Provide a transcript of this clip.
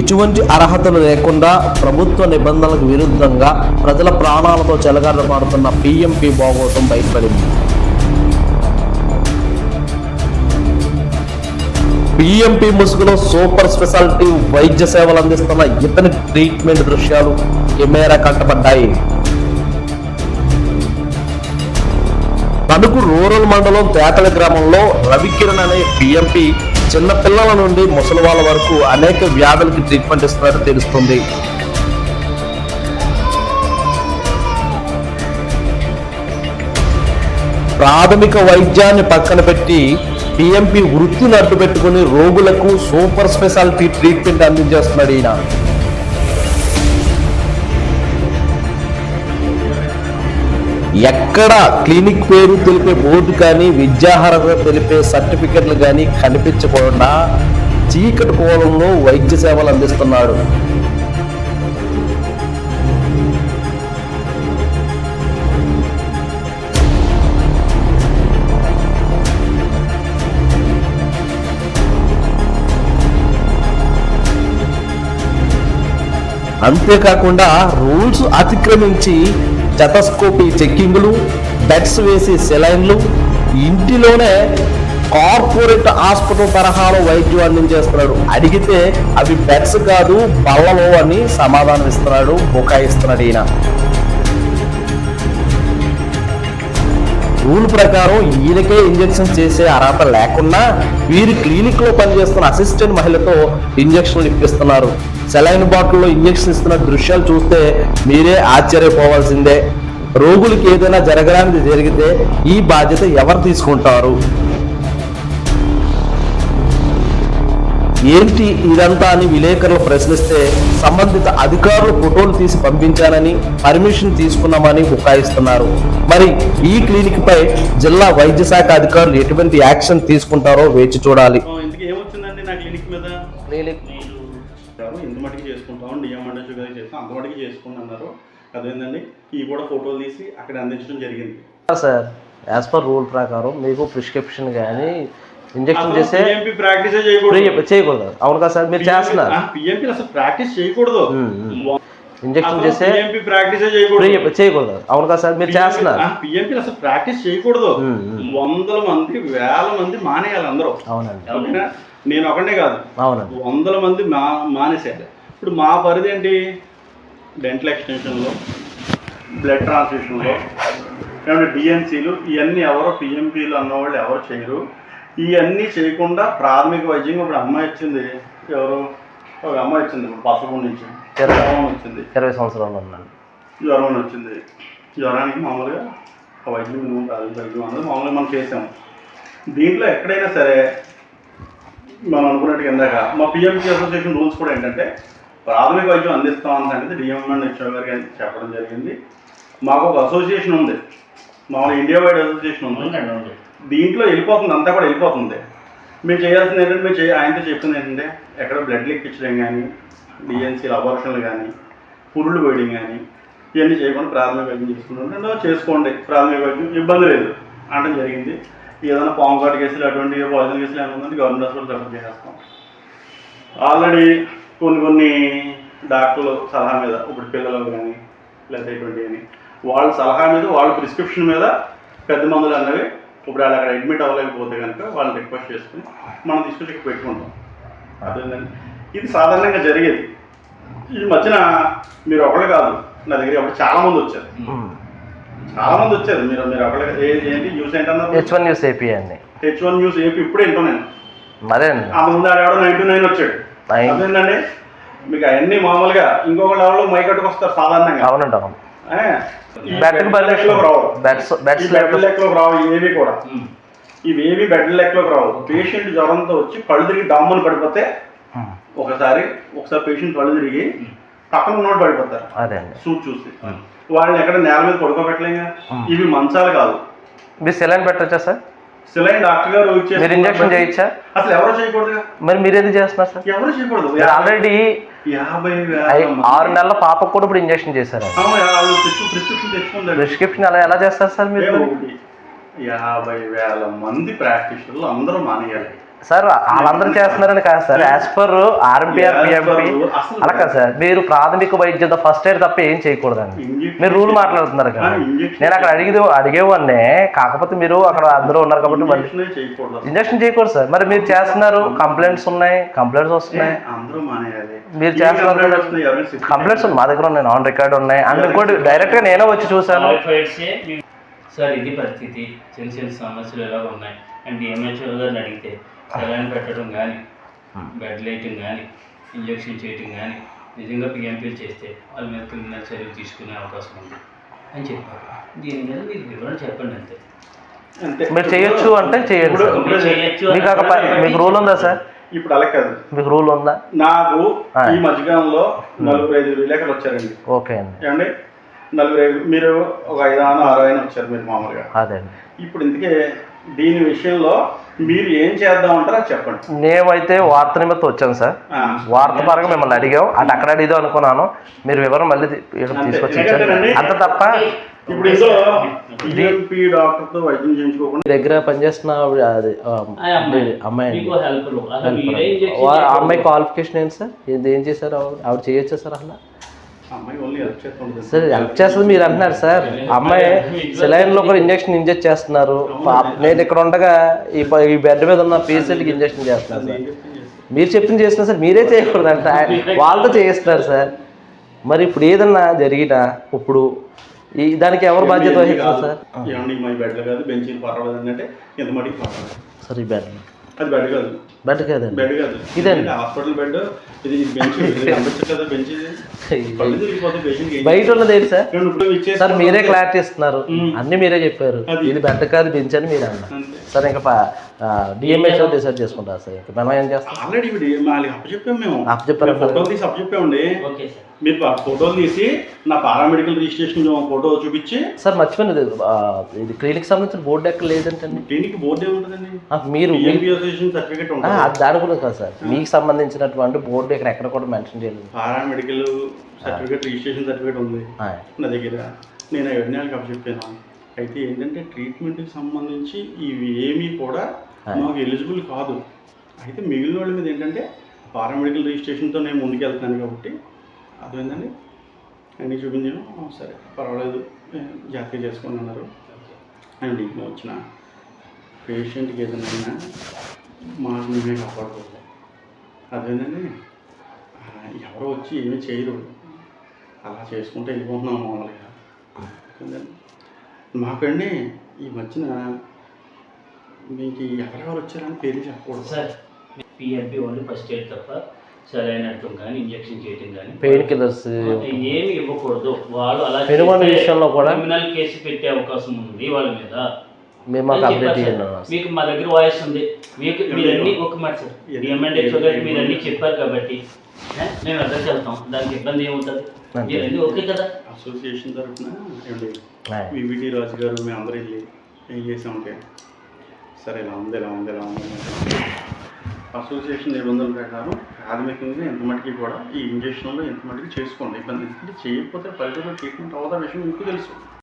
ఎటువంటి అర్హతలు లేకుండా ప్రభుత్వ నిబంధనలకు విరుద్ధంగా ప్రజల ప్రాణాలతో చెలగాటమాడుతున్న పిఎంపి బాగోతం బయటపడింది. పిఎంపి ముసుగులో సూపర్ స్పెషాలిటీ వైద్య సేవలు అందిస్తున్న ఇతని ట్రీట్మెంట్ దృశ్యాలు కెమెరా కట్టబడ్డాయి తణుకు రూరల్ మండలం తేటల గ్రామంలో రవికిరణ్ అనే పిఎంపి చిన్న పిల్లల నుండి ముసలి వాళ్ళ వరకు అనేక వ్యాధులకి ట్రీట్మెంట్ ఇస్తున్నట్టు తెలుస్తుంది. ప్రాథమిక వైద్యాన్ని పక్కన పెట్టి పిఎంపి వృత్తిని అడ్డు పెట్టుకుని రోగులకు సూపర్ స్పెషాలిటీ ట్రీట్మెంట్ అందించేస్తున్నాడు ఈయన. ఎక్కడ క్లినిక్ పేరు తెలిపే బోర్డు కానీ విద్యార్హత తెలిపే సర్టిఫికెట్లు కానీ కనిపించకుండా చీకటి కోలంలో వైద్య సేవలు అందిస్తున్నాడు. అంతేకాకుండా రూల్స్ అతిక్రమించి జతస్కోపీ చెక్కింగ్లు బెడ్స్ వేసి సెలైన్లు ఇంటిలోనే కార్పొరేట్ హాస్పిటల్ తరహాలో వైద్యం అందించేస్తున్నాడు. అడిగితే అవి బెడ్స్ కాదు బల్లలో అని సమాధానం ఇస్తున్నాడు బుకాయిస్తున్నాడు ఈయన. రూల్ ప్రకారం ఈయనకే ఇంజెక్షన్ చేసే అర్హత లేకున్నా వీరి క్లినిక్లో పనిచేస్తున్న అసిస్టెంట్ మహిళతో ఇంజక్షన్లు ఇప్పిస్తున్నారు. సెలైన్ బాటిల్లో ఇంజక్షన్ ఇస్తున్న దృశ్యాలు చూస్తే మీరే ఆశ్చర్యపోవాల్సిందే. రోగులకి ఏదైనా జరగడానికి జరిగితే ఈ బాధ్యత ఎవరు తీసుకుంటారు? ఏంటి ఇదంతా అని విలేకరులు ప్రశ్నిస్తే సంబంధిత అధికారులు ఫోటోలు తీసి పంపించానని పర్మిషన్ తీసుకున్నామని బుకాయిస్తున్నారు. మరి ఈ క్లినిక్ పై జిల్లా వైద్య శాఖ అధికారులు ఎటువంటి యాక్షన్ తీసుకుంటారో వేచి చూడాలి. అదేంటండి ఈ కూడా ఫోటోలు తీసి అక్కడ అందించడం జరిగింది. సార్ యాజ్ పర్ రూల్ ప్రకారం మీకు ప్రిస్క్రిప్షన్ కానీ ఇంజెక్షన్ చేసే ప్రాక్టీసే చేయకూడదు. అవును కదా సార్ మీరు చేస్తున్నారు. పిఎంపీ అసలు ప్రాక్టీస్ చేయకూడదు. ఇంజెక్షన్ చేసే ప్రాక్టీసే చేయకూడదు. చేయకూడదు. అవును కదా సార్ మీరు చేస్తున్నారు. పిఎంపీ అసలు ప్రాక్టీస్ చేయకూడదు. వందల మంది వేల మంది మానేయాలి అందరూ. అవునండి. నేను ఒకటే కాదు. అవునండి. వందల మంది మా మానేసేయాలి ఇప్పుడు మా పరిధి ఏంటి? డెంటల్ ఎక్స్టెన్షన్లో బ్లడ్ ట్రాన్స్ఫ్యూషన్లో ఏమంటే డిఎన్సీలు ఇవన్నీ ఎవరో పిఎంపీలు అన్నవాళ్ళు ఎవరు చేయరు. ఇవన్నీ చేయకుండా ప్రాథమిక వైద్యం ఇప్పుడు అమ్మాయి వచ్చింది. ఎవరు? ఒక అమ్మాయి వచ్చింది ఇప్పుడు పసపు నుంచి. జ్వరం వచ్చింది. ఇరవై సంవత్సరాలు ఉన్నాను జ్వరం అని వచ్చింది. జ్వరానికి మామూలుగా ఒక వైద్యం నువ్వు ప్రాథమిక వైద్యం అన్నది మామూలుగా మనం చేసాము దీంట్లో ఎక్కడైనా సరే మనం అనుకున్నట్టుగా ఇందాక మా పిఎంసీ అసోసియేషన్ రూల్స్ కూడా ఏంటంటే ప్రాథమిక వైద్యం అందిస్తాం సంగతి డిఎంఎన్ హెచ్ఓ గారికి చెప్పడం జరిగింది. మాకు ఒక అసోసియేషన్ ఉంది. మామూలు ఇండియా వైడ్ అసోసియేషన్ ఉంది. దీంట్లో వెళ్ళిపోతుంది అంతా కూడా వెళ్ళిపోతుంది. మీరు చేయాల్సింది ఏంటంటే మీరు ఆయనతో చెప్తుంది ఏంటంటే ఎక్కడ బ్లడ్ లెక్కించడం కానీ డిఎన్సీలు అబార్షన్లు కానీ పురుళ్ళు వేయడం కానీ ఇవన్నీ చేయకుండా ప్రాథమిక వైద్యం చేసుకుంటుంటే "నో, చేసుకోండి ప్రాథమిక వైద్యం ఇబ్బంది లేదు అనడం జరిగింది. ఏదైనా పాము కాటు కేసులు అటువంటి పాయిజన్ కేసులు ఏమైనా ఉందంటే గవర్నమెంట్ హాస్పిటల్ రెఫర్ చేసేస్తాం. ఆల్రెడీ కొన్ని కొన్ని డాక్టర్ల సలహా మీద ఇప్పుడు పిల్లలు కానీ లేదా ఇటువంటి కానీ వాళ్ళ సలహా మీద వాళ్ళ ప్రిస్క్రిప్షన్ మీద పెద్ద మందులు అన్నవి ఇప్పుడు వాళ్ళు అక్కడ అడ్మిట్ అవ్వలేకపోతే కనుక వాళ్ళని రిక్వెస్ట్ చేసుకుని మనం తీసుకొచ్చి ఇక్కడ పెట్టుకుంటాం. అదేంటండి ఇది సాధారణంగా జరిగేది. ఈ మధ్యన మీరు ఒకళ్ళు కాదు నా దగ్గర అప్పుడు చాలా మంది వచ్చారు. చాలా మంది వచ్చారు. మీరు మీరు ఒకళ్ళు ఏంటి న్యూస్ ఏంటన్నారు హెచ్ వన్ న్యూస్ ఏపీ అండి. హెచ్ వన్ న్యూస్ ఏపీ ఇప్పుడే వింటాను నేను. అదే అంతకుముందు ఆడేవాడు నైన్టీ నైన్ వచ్చాడు. అదేంటండి? మీకు అవన్నీ మామూలుగా ఇంకొక లెవెల్లో మైకట్టుకు వస్తారు సాధారణంగా. అవునండి అవును. బెడ్ బెడ్ లెక్కలోకి రావు. బెడ్ లెక్కలోకి రావు ఇవేవి కూడా. ఇవేవి బెడ్ లెక్కలోకి రావు. పేషెంట్ జ్వరంతో వచ్చి కళ్ళు తిరిగి డమ్మని పడిపోతే ఒకసారి ఒకసారి పేషెంట్ కళ్ళు తిరిగి పక్కన ఉన్నోడు పడిపోతారు. అదే సూట్ చూసి వాళ్ళని ఎక్కడ నేల మీద పడుకోబెట్టలేగా ఇవి మంచాలు కాదు. మీరు సెలైన్ పెట్టచ్చా సార్? మీరు ఇంజక్షన్ చేయొచ్చా? అసలు ఎవరు చేయకూడదుగా? మరి మీరు ఎందుకు చేస్తున్నారు సార్? ఎవరు చేయకూడదు? ఆల్రెడీ ఆరు నెలల పాపకు కూడా ఇప్పుడు ఇంజక్షన్ చేశారు ప్రిస్క్రిప్షన్ అలా ఎలా చేస్తారు సార్ మీరు? యాభై వేల మంది ప్రాక్టీషనర్లు అందరూ మానేయాలి. సార్ వాళ్ళందరూ చేస్తున్నారని కాదు sir. As per RMP or PMP అలా కాదు సార్. మీరు ప్రాథమిక వైద్యంతో ఫస్ట్ ఎయిడ్ తప్ప ఏం చేయకూడదండి. మీరు రూల్ మాట్లాడుతున్నారు కదా. నేను అక్కడ అడిగేది అడిగేవాడినే. కాకపోతే మీరు అక్కడ అందరూ ఉన్నారు కాబట్టి మళ్ళీ ఇంజక్షనే చేయకూడదు సార్. మరి మీరు చేస్తున్నారు. కంప్లైంట్స్ ఉన్నాయి. కంప్లైంట్స్ వస్తున్నాయి. అందరూ మానేయాలి. మీరు చేస్తున్నారు కంప్లైంట్స్ ఉన్నాయి. మా దగ్గర ఉన్నాయి. ఆన్ రికార్డ్ ఉన్నాయి. అండ్ ఇంకోటి డైరెక్ట్గా నేనే వచ్చి మీ- సార్ ఇది పరిస్థితి. చిన్న చిన్న సమస్యలు ఎలా ఉన్నాయి. అండ్ డిఎంహెచ్ఓ గారిని అడిగితే సెలైన్ పెట్టడం కానీ బెడ్ లైటింగ్ కానీ ఇంజెక్షన్ చేయటం కానీ నిజంగా పిఎంపీలు చేస్తే వాళ్ళ మీద క్రిమినల్ చర్యలు తీసుకునే అవకాశం ఉంది అని చెప్పారు. దీని మీద మీరు వివరణ చెప్పండి అంతే. అంతే. మీరు చేయొచ్చు అంటే చేయొచ్చు మీకు రూల్ ఉందా సార్? ఇప్పుడు అలా కాదు. మీకు రూల్ ఉందా? నాకు. ఈ మధ్యకాలంలో నలుగురు ఐదు విలేకరులు వచ్చారండి. ఓకే అండి. ఏమండి? నలుగురు ఐదు- మీరు ఒక ఐదు ఆరు ఆయన వచ్చారు మీరు మామూలుగా. అదే ఇప్పుడు ఇంతకీ దీని విషయంలో మీరు ఏం చేద్దాం అంటారో అది చెప్పండి. నేమైతే వార్త నిమిత్తం వచ్చాను సార్. ఆ. వార్త పరంగా మిమ్మల్ని అడిగాం అటు అక్కడ అడిగిదాం అనుకున్నాను. మీరు వివరం మళ్ళీ. తీసుకొచ్చి అంత తప్ప ఇప్పుడు వైద్యం చేయించుకోకుండా మీ దగ్గర పనిచేస్తున్న అమ్మాయి అమ్మాయి క్వాలిఫికేషన్ ఏంటి సార్? ఇది ఏం చేశారు ఆవిడ చేయొచ్చా సార్ అసలు అమ్మాయి ఓన్లీ హెల్ప్ చేస్తుంటుంది సార్ హెల్ప్ చేస్తుంది మీరు అంటున్నారు సార్. అమ్మాయి సెలైన్లో కూడా ఇంజక్షన్ ఇంజెక్ట్ చేస్తున్నారు. నేను ఇక్కడ ఉండగా ఈ ఈ బెడ్ మీద ఉన్న పేషెంట్కి ఇంజక్షన్ చేస్తున్నారు సార్. మీరు చెప్పింది చేస్తున్నారు సార్ మీరే చేయకూడదు అంట వాళ్ళతో చేయిస్తున్నారు సార్. మరి ఇప్పుడు ఏదన్నా జరిగినా ఇప్పుడు ఈ దానికి ఎవరు బాధ్యత వహిస్తారు సార్? సార్ ఈ బెడ్ అది బెడ్ కాదు. బెడ్ కదండి. బెడ్ కాదు. ఇదండి. హాస్పిటల్ బెడ్ ఇది బెంచ్ కదా బెంచ్ బయట ఉన్నది ఏంటి సార్? సార్ మీరే క్లారిటీ ఇస్తున్నారు. అన్ని మీరే చెప్పారు. ఇది బెడ్ కాదు బెంచ్ అని మీరు అన్నారు. సార్ ఇంకా డిఎంహెచ్ఓ డిసైడ్ చేసుకుంటారు సార్? ఇంకా మనం ఏం చేస్తాం ఆల్రెడీ అప్పచెప్పాం మేము. అప్పచెప్పారా? అప్పచెప్పామండి. Okay sir. మీరు ఫోటోలు తీసి నా పారామెడికల్ రిజిస్ట్రేషన్ ఫోటో చూపించి సార్ మర్చిపోయింది ఇది, క్లినిక్ సంబంధించిన బోర్డు ఎక్కడ లేదంటండి క్లినిక్ బోర్డు ఏముంటుందండి ఆ, మీరు సర్టిఫికేట్ ఉంటుంది? దాని గురించి కాదు సార్. మీకు సంబంధించినటువంటి బోర్డు ఇక్కడ ఎక్కడ కూడా మెన్షన్ చేయలేదు. పారామెడికల్ సర్టిఫికేట్ రిజిస్ట్రేషన్ సర్టిఫికేట్ ఉంది. నా దగ్గర నేను అవన్నీ వాళ్ళకి అప్పచెప్పాను అయితే ఏంటంటే ట్రీట్మెంట్కి సంబంధించి ఇవి ఏమీ కూడా మాకు ఎలిజిబుల్ కాదు. అయితే మిగిలిన వాళ్ళ మీద ఏంటంటే పారామెడికల్ రిజిస్ట్రేషన్తో నేను ముందుకెళ్తున్నాను కాబట్టి అర్థమైందండి? అన్నీ చూపించాను. సరే పర్వాలేదు. జాగ్రత్త జాగ్రత్తగా చేసుకోండి అన్నారు అండ్ ఇంట్లో వచ్చిన పేషెంట్కి ఏదైనా అయినా మా మేమే కాపాడుకోవాలి. అదేంటండి ఆ, ఎవరో వచ్చి ఏమీ చేయరు. అలా చేసుకుంటే వెళ్ళిపోతున్నాం మామూలుగా. ఏంటండి? మాకండి ఈ మధ్యన మీకు ఎవరెవరు వచ్చారని పేరు చెప్పకూడదు. Sir PMP only first aid తప్ప సెలైన్ అట్టడం కానీ ఇంజెక్షన్ చేయటం కానీ పెయిన్ కిల్లర్స్ ఏమి ఇవ్వకూడదు. వాళ్ళు అలా పెనుగొండ చేస్తే విషయంలో కూడా క్రిమినల్ కేసు పెట్టే అవకాశం ఉంది వాళ్ళ మీద. మేము మాకు అప్డేట్ చేయండి సార్. మీకు మా దగ్గర వాయిస్ ఉంది. మీకు మీరన్నీ ఒక మాట సార్. గారికి ఎన్ని- మీరన్నీ చెప్పారు కాబట్టి మేము అడ్రస్ వెళ్తాం. దానికి ఇబ్బంది ఏముంటుంది. మీరన్నీ ఓకే కదా? అసోసియేషన్ తరఫున. వివిటి రాజు గారు మేము అందరూ వెళ్ళి ఏం చేసామంటే సరే ఇలా ఉంది ఇలా ఉంది ఇలా ఉంది. అసోసియేషన్ నిబంధనల ప్రకారం ప్రాథమికంగా ఎంత మటుకి కూడా ఈ ఇంజక్షన్లో ఎంత మటుకు చేసుకోండి. ఇబ్బంది ఎందుకంటే చేయకపోతే ఫలితంలో ట్రీట్మెంట్ అవుతా విషయం మీకు తెలుసు.